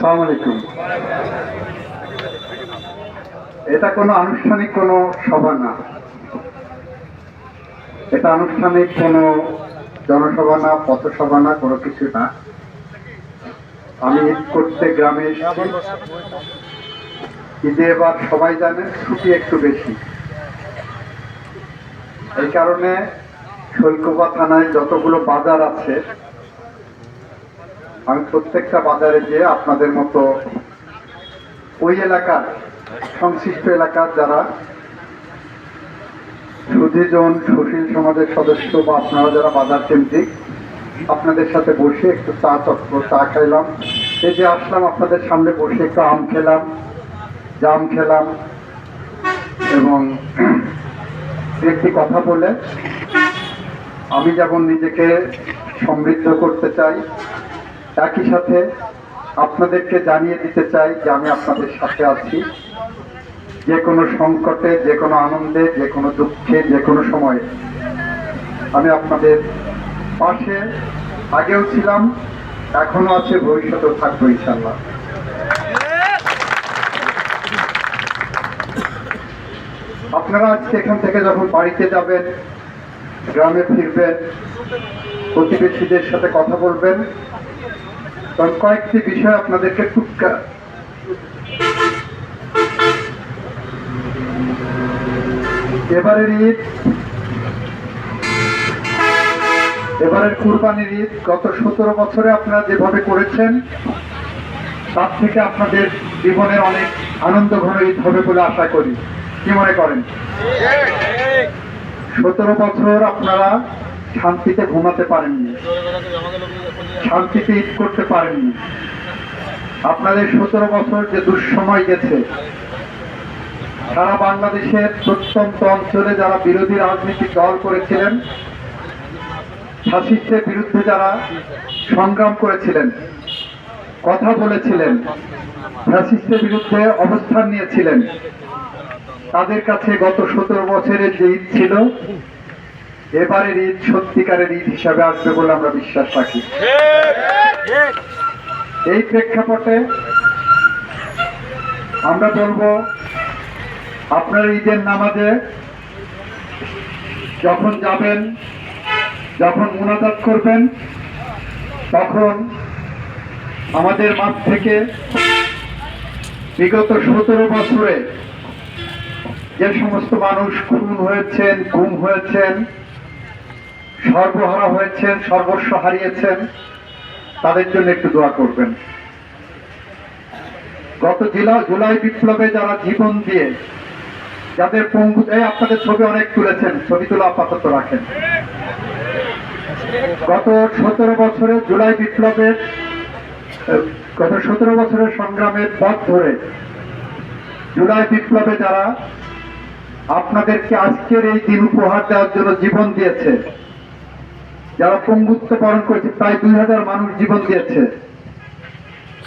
সালাম আলাইকুম। এটা কোনো আনুষ্ঠানিক কোনো সভা না। এটা আনুষ্ঠানিক কোনো জনসভা না, পথসভা না, কোনো কিছু না। আমি ঈদ করতে গ্রামে এসেছি। ঈদে এবার সবাই জানে, ছুটি একটু বেশি। এই কারণে শৈলকুপা থানায় যতগুলো বাজার আছে আমি প্রত্যেকটা বাজারে যেয়ে আপনাদের মতো ওই এলাকার সংশ্লিষ্ট এলাকার যারা সুধীজন, সুশীল সমাজের সদস্য বা আপনারা যারা বাজার কেন্দ্রিক, আপনাদের সাথে বসে একটু চা চক্র, চা খাইলাম। এই যে আসলাম আপনাদের সামনে বসে একটু আম খেলাম, জাম খেলাম এবং একটি কথা বলে, আমি যেমন নিজেকে সমৃদ্ধ করতে চাই একই সাথে আপনাদেরকে জানিয়ে দিতে চাই যে আমি আপনাদের সাথে আছি। যে কোনো সংকটে, যে কোনো আনন্দে, যে কোনো দুঃখে, যে কোনো সময়ে আমি আপনাদের পাশে আগেও ছিলাম এখনও আছে, ভবিষ্যতেও থাকব ইনশাল্লাহ আপনারা আজকে এখান থেকে যখন বাড়িতে যাবেন, গ্রামে ফিরবেন প্রতিবেশীদের সাথে কথা বলবেন তখন কয়েকটি বিষয় আপনাদেরকে টুকা এবারের ঈদ, এবারের কুরবানির ঈদ, গত সতেরো বছরে আপনারা যেভাবে করেছেন, তার থেকে আপনাদের জীবনে অনেক আনন্দ ঘন ঈদ হবে বলে আশা করি। কি মনে করেন? সতেরো বছর আপনারা শান্তিতে ঘুমাতে পারেননি। শান্তিতে ঈদ করতে পারেননি। আপনাদের সতেরো বছর যে দুঃসময় গেছে, সারা বাংলাদেশের প্রত্যন্ত অঞ্চলে যারা বিরোধী রাজনৈতিক দল করেছিলেন ফাসিস্টের বিরুদ্ধে যারা সংগ্রাম করেছিলেন, কথা বলেছিলেন ফ্যাসিস্টের বিরুদ্ধে অবস্থান নিয়েছিলেন, তাদের কাছে গত সতেরো বছরের যে ঈদ ছিল এবারের ঈদ সত্যিকারের ঈদ হিসাবে আসবে বলে আমরা বিশ্বাস রাখি। এই প্রেক্ষাপটে আমরা বলব, আপনার ঈদের নামাজে যখন যাবেন, যখন মুনাজাত করবেন, তখন আমাদের মাঠ থেকে বিগত সতেরো বছরে যে সমস্ত মানুষ খুন হয়েছেন, গুম হয়েছেন সর্বহারা হয়েছেন, সর্বস্ব হারিয়েছেন, তাদের জন্য একটু দোয়া করবেন। গত জেলা জুলাই বিপ্লবে যারা জীবন দিয়ে যাদের পঙ্গু এই আপনাদের ছবি অনেক তুলেছেন, ছবি তুলে আপাতত রাখেন। গত সতেরো বছরে জুলাই বিপ্লবের গত সতেরো বছরের সংগ্রামের পথ ধরে জুলাই বিপ্লবে যারা আপনাদেরকে আজকের এই দিন উপহার দেওয়ার জন্য জীবন দিয়েছে যারা পঙ্গুত্ব বরণ করেছে প্রায় দুই হাজার মানুষ জীবন দিয়েছে।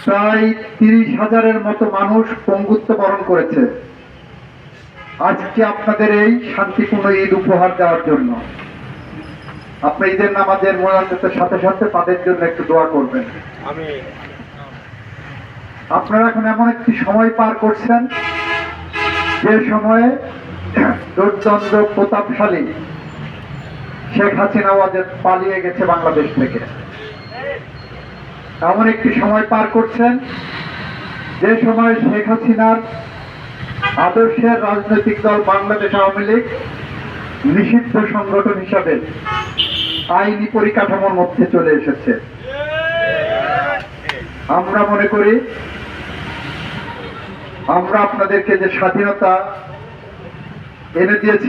প্রায় তিরিশ হাজারের মতো মানুষ পঙ্গুত্ব বরণ করেছে। আজকে আপনাদের এই শান্তিপূর্ণ ঈদ উপহার দেওয়ার জন্য। আপনি ঈদের নামাজের মোনাজাতের সাথে সাথে তাদের জন্য একটু দোয়া করবেন। আপনারা এখন এমন একটি সময় পার করছেন যে সময়ে দুর্দণ্ড প্রতাপশালী শেখ হাসিনা ওয়াজেদ পালিয়ে গেছে বাংলাদেশ থেকে। এমন একটি সময় পার করছেন, যে সময় শেখ হাসিনার আদর্শের রাজনৈতিক দল বাংলাদেশ আওয়ামী লীগ নিষিদ্ধ সংগঠন হিসাবে আইনি পরিকাঠামোর মধ্যে চলে এসেছে। আমরা মনে করি, আমরা আপনাদেরকে যে স্বাধীনতা এনে দিয়েছি